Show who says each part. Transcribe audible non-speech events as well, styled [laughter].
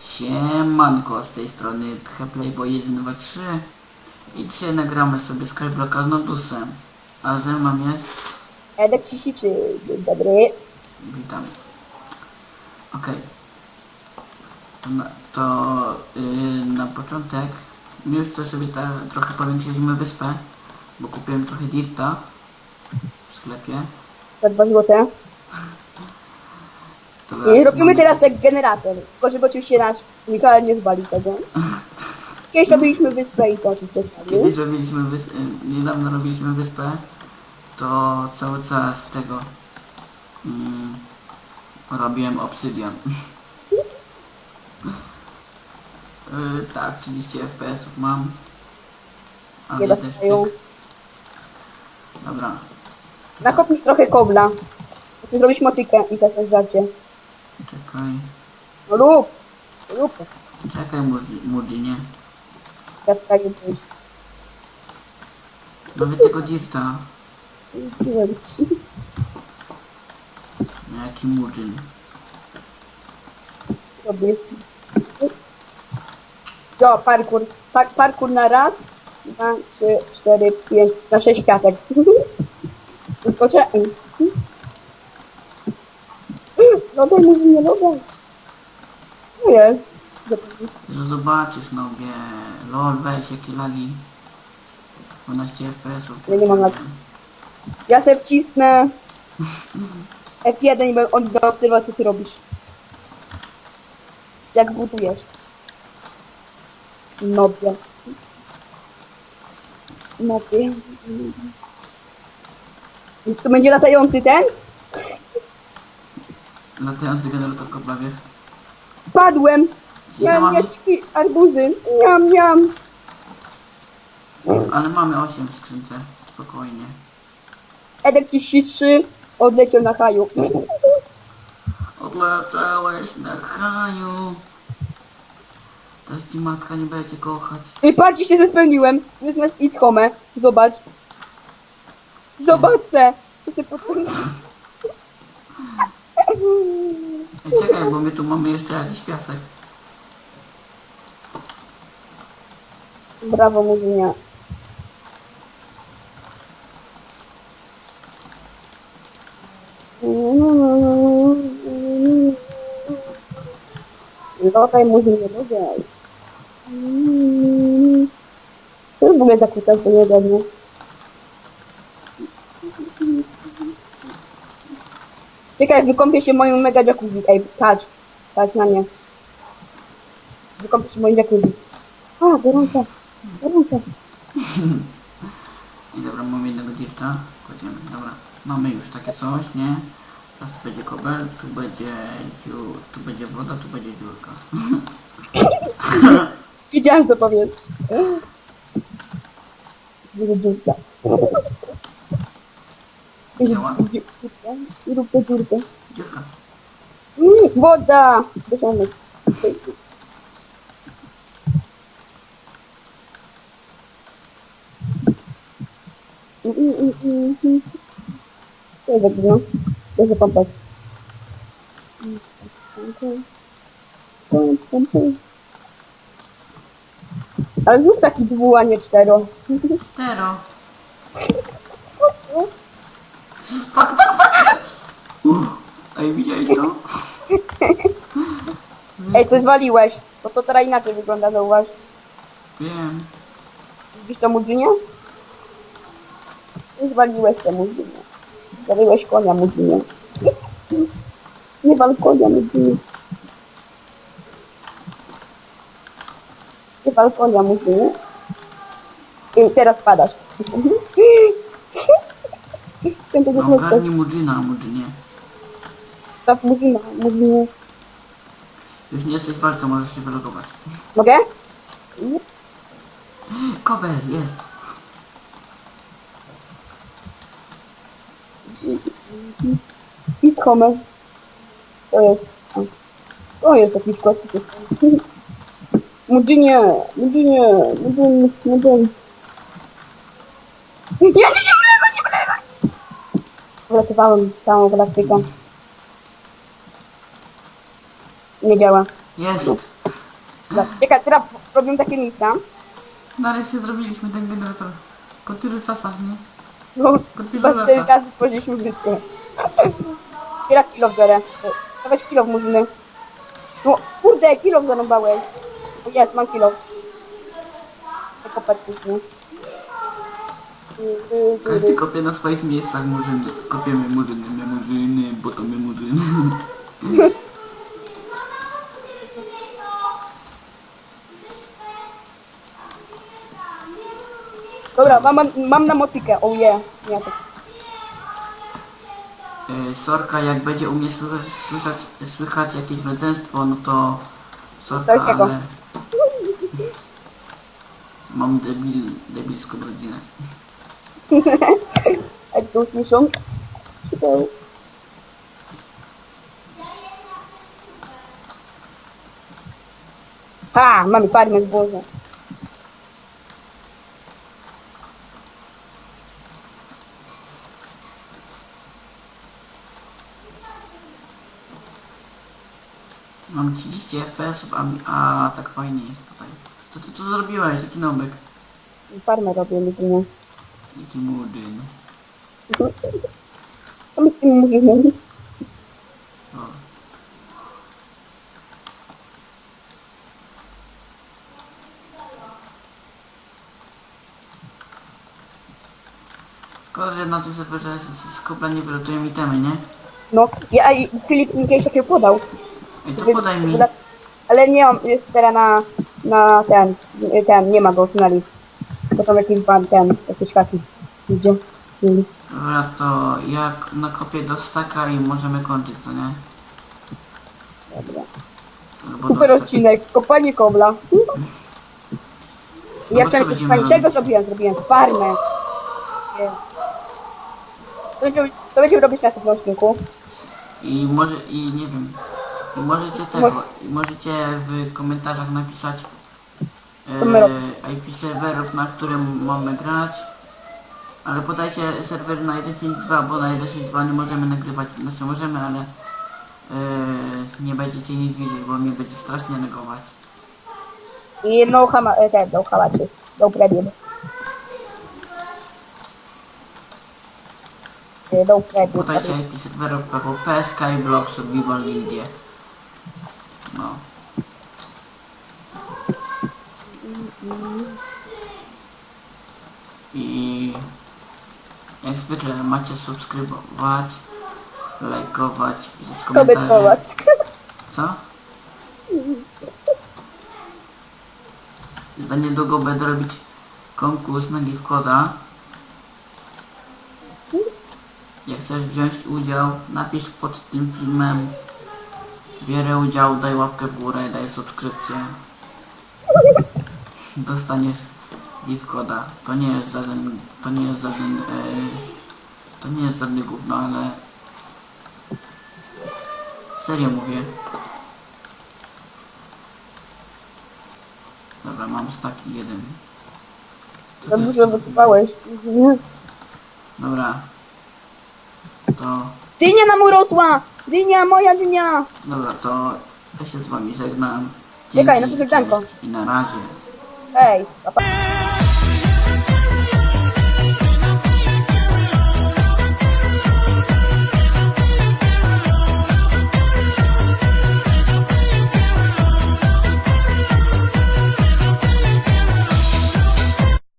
Speaker 1: Siemanko, z tej strony Playboy 123 i dzisiaj nagramy sobie Skyblocka z Nodusem. A ze mną jest...
Speaker 2: Edek 33, dzień dobry.
Speaker 1: Witam. Okej. To yy, na początek już to sobie ta, trochę powiększyliśmy wyspę, bo kupiłem trochę dirta w sklepie.
Speaker 2: Za 2 złote. [laughs] I robimy teraz jak generator. Tylko żeby oczywiście nasz Mikołaj nie zwali tego. [laughs] Kiedyś robiliśmy wyspę i to oczywiście
Speaker 1: Kiedyś
Speaker 2: zwalił.
Speaker 1: robiliśmy wys- y, niedawno robiliśmy wyspę, to cały czas tego mm, robiłem obsydian. [laughs] y, tak, 30 fps mam. Ale
Speaker 2: Nie
Speaker 1: też
Speaker 2: dostają.
Speaker 1: pyk. Dobra,
Speaker 2: Nakop mi trochę kobla. Chcę zrobić motykę i też żarcie.
Speaker 1: czekaj.
Speaker 2: No rób! Rób to.
Speaker 1: Czekaj Murdzi- Murdzinie.
Speaker 2: Ja w kraju pójść.
Speaker 1: Nawet tego dirta. No jaki Murdzin.
Speaker 2: Robię. Jo, parkour. Par parkour na raz, dwa, trzy, cztery, pięć, na sześć kwiatek. [laughs] Wyskoczę. Lodaj, może nie lodaj. No jest.
Speaker 1: No zobaczysz no wie. Lol, weź jakie lagi. 12 fps.
Speaker 2: Ja nie mam lag. Ja se wcisnę [laughs] F1 i on będzie obserwował, co ty robisz. Jak budujesz. Nobie. Nobie. I tu będzie latający ten?
Speaker 1: Latający generator kobla, wiesz?
Speaker 2: Spadłem!
Speaker 1: Itemami?
Speaker 2: jaczki, arbuzy. Miam, miam.
Speaker 1: Ale mamy 8 w skrzynce. Spokojnie.
Speaker 2: Edek ci ścisszy odleciał na haju.
Speaker 1: Odleciałeś na kraju. Teraz ci matka nie będzie kochać.
Speaker 2: I patrzcie się, że spełniłem. Jest nas idź home. Zobacz. Zobacz se. To się potwierdziło.
Speaker 1: Ej, czekaj, bo my tu mamy jeszcze jakiś piasek.
Speaker 2: Brawo, Murzynia. Lodaj, Murzynie, lodaj. To w ogóle zakute, to nie wiadomo. Czekaj, wykąpię się moim mega jacuzzi. Ej, patrz. Patrz na mnie. Wykąpię się moim jacuzzi. A, gorąco. Gorąco.
Speaker 1: I [laughs] dobra, mamy jednego dirta. Kładziemy, dobra. Mamy już takie coś, nie? Teraz tu będzie kobel, tu będzie dziur, tu będzie woda, tu będzie dziurka. [laughs]
Speaker 2: Wiedziałem, że to powiesz. Będzie dziurka.
Speaker 1: Działa?
Speaker 2: I rób tę dziurkę.
Speaker 1: Dziurka.
Speaker 2: Mm, Woda! Bierzemy. Mm, mm, mm, mm, mm. To jest jak no. Bierze pompać. Mm, pompę. Pomp, pompę. Ale zrób taki dwu, a nie cztero.
Speaker 1: Tero. Fuck, fuck, fuck! Uff. Ej, widziałeś to?
Speaker 2: Ej, coś zwaliłeś. Bo to teraz inaczej wygląda, zauważ.
Speaker 1: Wiem.
Speaker 2: Widzisz to mudzynie? Zwaliłeś te mudzynie. Zwaliłeś konia mudzynie. Nie wal konia mudzynie. Nie wal konia mudzynie. I teraz padasz. [laughs] Ten tego
Speaker 1: No
Speaker 2: chłopca.
Speaker 1: ogarnij Murdzina, Murdzinie.
Speaker 2: Staw mudzyna, mudzynie.
Speaker 1: Już nie jesteś w walce, możesz się wylogować.
Speaker 2: Mogę?
Speaker 1: Kobel, jest.
Speaker 2: I z Homer. To jest. O, to jest jakiś kot. Murzynie, Murzynie, Murzyn, Murzyn. Nie, nie, nie wlewaj, nie wlewaj! Uratowałem całą galaktykę. Nie działa.
Speaker 1: Jest!
Speaker 2: Czekaj, teraz robię takie miejsca.
Speaker 1: Nareszcie zrobiliśmy ten generator. Po tylu czasach, nie?
Speaker 2: No,
Speaker 1: Po tylu
Speaker 2: chyba cztery
Speaker 1: latach.
Speaker 2: razy stworzyliśmy wszystko. Teraz kilo biorę. To weź kilo w murzyny. No, kurde, kilo zarąbałeś. Jest, mam kilo. Te koperty, nie?
Speaker 1: Każdy kopie na swoich miejscach murzyny. Kopiemy murzyny, my murzyny, bo to my murzyny. [laughs]
Speaker 2: Dobra, mam, mam, na motykę, oh yeah. Nie,
Speaker 1: E, Sorka, jak będzie u mnie słychać, słychać, słychać jakieś rodzeństwo, no to Sorka,
Speaker 2: To jest jego.
Speaker 1: ale mam debil, debilską rodzinę.
Speaker 2: Jak to usłyszą? Ha, mamy farmę zboża.
Speaker 1: Mam 30 fps, a, a tak fajnie jest tutaj. To ty co zrobiłeś? Jaki nobek?
Speaker 2: Farmę robię, jedynie.
Speaker 1: Jaki murzyn.
Speaker 2: Co my z tym mówimy?
Speaker 1: O. Szkoda, że na tym serwerze z, kopla nie wyrotują mi temy, nie?
Speaker 2: No, ja, i Filip mi kiedyś takie podał.
Speaker 1: Ej, to podaj mi.
Speaker 2: Ale nie jest teraz na, na ten, ten, nie ma go w nali. To tam jakiś pan, ten, jakieś haki. Gdzie? Filip.
Speaker 1: Dobra, to jak nakopię do staka i możemy kończyć, co nie?
Speaker 2: Dobra.
Speaker 1: Albo
Speaker 2: Super
Speaker 1: staka.
Speaker 2: odcinek, kopanie kobla. Ja
Speaker 1: bo co
Speaker 2: wczoraj coś
Speaker 1: będziemy
Speaker 2: fajniejszego
Speaker 1: robić?
Speaker 2: zrobiłem, zrobiłem farmę. Nie. To będziemy, robić- to będziemy robić na następnym odcinku.
Speaker 1: I może, i nie wiem, i możecie tego, i możecie w komentarzach napisać e, IP serwerów, na którym mamy grać. Ale podajcie serwer na 1.5.2, bo na 1.6.2 nie możemy nagrywać, znaczy możemy, ale e, nie będziecie nic widzieć, bo mnie będzie strasznie negować.
Speaker 2: I no hama, e, te, no hamaczy. No premium. No premium.
Speaker 1: Podajcie IP serwerów PvP, Skyblock, Survival, Indie. I jak zwykle macie subskrybować, lajkować, pisać komentarze.
Speaker 2: Komentować.
Speaker 1: Co? Za niedługo będę robić konkurs na giftcoda. Jak chcesz wziąć udział, napisz pod tym filmem Bierę udział, daj łapkę w górę, daj subskrypcję. Dostaniesz giftcoda. To nie jest żaden, to nie jest żaden, e, to nie jest żadne gówno, ale serio mówię. Dobra, mam staki jeden. Co
Speaker 2: Za
Speaker 1: ty-
Speaker 2: dużo wykupałeś. Mhm.
Speaker 1: Dobra. To,
Speaker 2: Dynia nam urosła! Dynia, moja dynia!
Speaker 1: dobra, to ja się z wami żegnam.
Speaker 2: Czekaj,
Speaker 1: Dzięki,
Speaker 2: napiszę żegnanko.
Speaker 1: cześć I na razie.
Speaker 2: Ej, papa.